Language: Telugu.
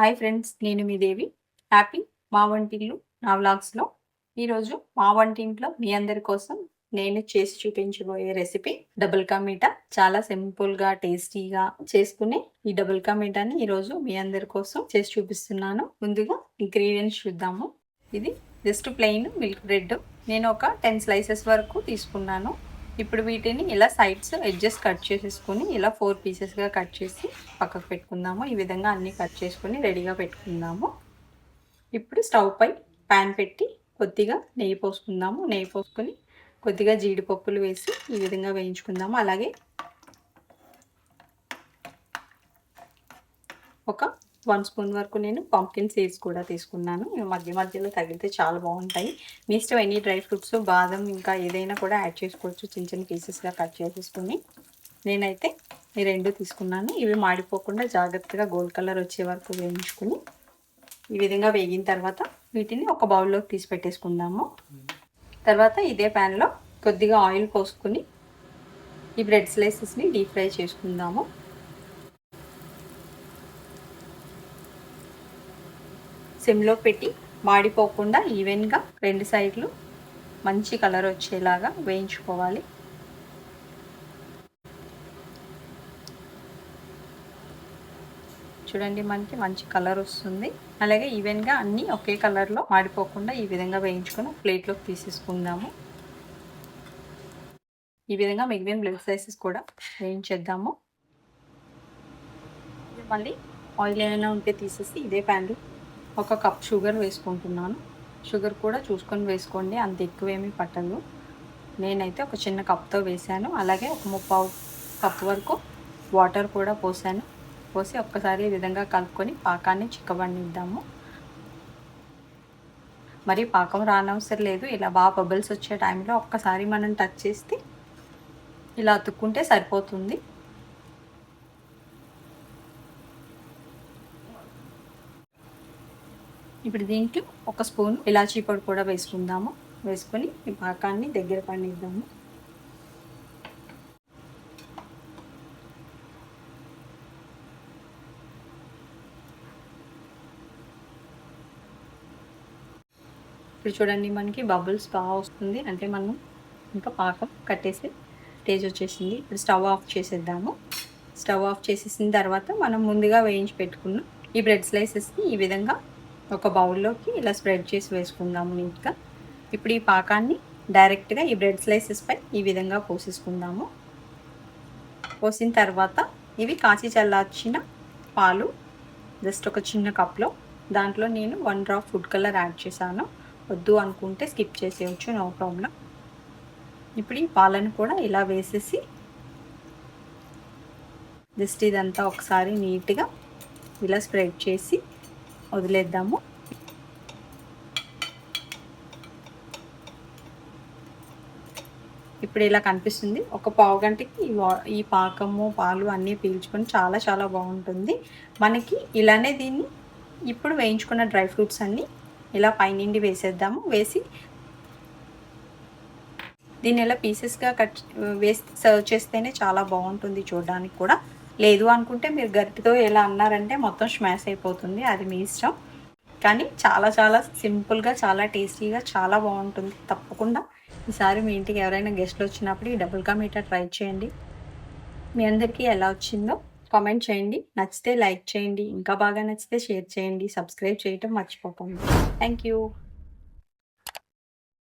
హాయ్ ఫ్రెండ్స్ నేను మీ దేవి. హ్యాపీ మా వంటిల్లు నా వ్లాగ్స్లో ఈరోజు మా వంటింట్లో మీ అందరి కోసం నేను చేసి చూపించబోయే రెసిపీ డబుల్ కా మీఠా. చాలా సింపుల్గా టేస్టీగా చేసుకునే ఈ డబుల్ కా మీఠాని ఈరోజు మీ అందరి కోసం చేసి చూపిస్తున్నాను. ముందుగా ఇంగ్రీడియంట్స్ చూద్దాము. ఇది జస్ట్ ప్లెయిన్ మిల్క్ బ్రెడ్ నేను ఒక టెన్ స్లైసెస్ వరకు తీసుకున్నాను. ఇప్పుడు వీటిని ఇలా సైడ్స్ ఎడ్జెస్ కట్ చేసేసుకొని ఇలా ఫోర్ పీసెస్గా కట్ చేసి పక్కకు పెట్టుకుందాము. ఈ విధంగా అన్నీ కట్ చేసుకొని రెడీగా పెట్టుకుందాము. ఇప్పుడు స్టవ్ పై ప్యాన్ పెట్టి కొద్దిగా నెయ్యి పోసుకుందాము. నెయ్యి పోసుకొని కొద్దిగా జీడిపప్పులు వేసి ఈ విధంగా వేయించుకుందాము. అలాగే ఒక వన్ స్పూన్ వరకు నేను పంకిన్ సీడ్స్ కూడా తీసుకున్నాను. మధ్య మధ్యలో తగిలితే చాలా బాగుంటాయి. మీ ఇష్టం ఎన్ని డ్రై ఫ్రూట్స్ బాదం ఇంకా ఏదైనా కూడా యాడ్ చేసుకోవచ్చు. చిన్న చిన్న పీసెస్గా కట్ చేసేసుకుని నేనైతే ఈ రెండు తీసుకున్నాను. ఇవి మాడిపోకుండా జాగ్రత్తగా గోల్డ్ కలర్ వచ్చే వరకు వేయించుకుని ఈ విధంగా వేగిన తర్వాత వీటిని ఒక బౌల్లోకి తీసి పెట్టేసుకుందాము. తర్వాత ఇదే ప్యాన్లో కొద్దిగా ఆయిల్ పోసుకుని ఈ బ్రెడ్ స్లైసెస్ని డీప్ ఫ్రై చేసుకుందాము. సిమ్లో పెట్టి మాడిపోకుండా ఈవెన్గా రెండు సైడ్లు మంచి కలర్ వచ్చేలాగా వేయించుకోవాలి. చూడండి మనకి మంచి కలర్ వస్తుంది. అలాగే ఈవెన్గా అన్నీ ఒకే కలర్లో మాడిపోకుండా ఈ విధంగా వేయించుకొని ప్లేట్లోకి తీసేసుకుందాము. ఈ విధంగా మిగిలిన బ్లడ్ సైజెస్ కూడా వేయించేద్దాము. మళ్ళీ ఆయిల్ ఏమైనా ఉంటే తీసేసి ఇదే ప్యాన్లో ఒక కప్ షుగర్ వేసుకుంటున్నాను. షుగర్ కూడా చూసుకొని వేసుకోండి అంత ఎక్కువేమీ పట్టదు. నేనైతే ఒక చిన్న కప్తో వేసాను అలాగే ఒక ముప్పావు కప్ వరకు వాటర్ కూడా పోసాను. పోసి ఒక్కసారి ఈ విధంగా కలుపుకొని పాకాన్ని చిక్కబడిద్దాము మరి పాకం రానవసరం లేదు. ఇలా బాగా బబుల్స్ వచ్చే టైంలో ఒక్కసారి మనం టచ్ చేస్తే ఇలా అతుక్కుంటే సరిపోతుంది. ఇప్పుడు దీంట్లో ఒక స్పూన్ ఇలాచీ పొడి కూడా వేసుకుందాము. వేసుకొని ఈ పాకాన్ని దగ్గర పండిద్దాము ఇప్పుడు చూడండి మనకి బబుల్స్ బాగా వస్తుంది. అంటే మనం ఇంకా పాకం కట్టేసి స్టేజ్ వచ్చేసింది. ఇప్పుడు స్టవ్ ఆఫ్ చేసేద్దాము. స్టవ్ ఆఫ్ చేసేసిన తర్వాత మనం ముందుగా వేయించి పెట్టుకున్న ఈ బ్రెడ్ స్లైసెస్ని ఈ విధంగా ఒక బౌల్లోకి ఇలా స్ప్రెడ్ చేసి వేసుకుందాము నీట్గా. ఇప్పుడు ఈ పాకాన్ని డైరెక్ట్గా ఈ బ్రెడ్ స్లైసెస్ పై ఈ విధంగా పోసేసుకుందాము. పోసిన తర్వాత ఇవి కాచి చల్లార్చిన పాలు జస్ట్ ఒక చిన్న కప్లో. దాంట్లో నేను one drop food colour add చేశాను. వద్దు అనుకుంటే స్కిప్ చేసేయచ్చు నో ప్రాబ్లం. ఇప్పుడు ఈ పాలను కూడా ఇలా వేసేసి జస్ట్ ఇదంతా ఒకసారి నీట్గా ఇలా స్ప్రెడ్ చేసి వదిలేద్దాము. ఇప్పుడు ఇలా కనిపిస్తుంది. ఒక పావు గంటకి ఈ పాకము పాలు అన్నీ పీల్చుకొని చాలా చాలా బాగుంటుంది. మనకి ఇలానే దీన్ని ఇప్పుడు వేయించుకున్న డ్రై ఫ్రూట్స్ అన్నీ ఇలా పైనుండి వేసేద్దాము. వేసి దీన్ని ఇలా పీసెస్గా కట్ వేసి సర్వ్ చేస్తేనే చాలా బాగుంటుంది చూడడానికి కూడా. లేదు అనుకుంటే మీరు గట్టితో ఎలా అన్నారంటే మొత్తం స్మాష్ అయిపోతుంది అది మీ ఇష్టం. కానీ చాలా చాలా సింపుల్గా చాలా టేస్టీగా చాలా బాగుంటుంది. తప్పకుండా ఈసారి మీ ఇంటికి ఎవరైనా గెస్ట్లు వచ్చినప్పుడు ఈ డబుల్ కా మీటా ట్రై చేయండి. మీ అందరికీ ఎలా వచ్చిందో కామెంట్ చేయండి. నచ్చితే లైక్ చేయండి. ఇంకా బాగా నచ్చితే షేర్ చేయండి. సబ్స్క్రైబ్ చేయటం మర్చిపోకండి. Thank you.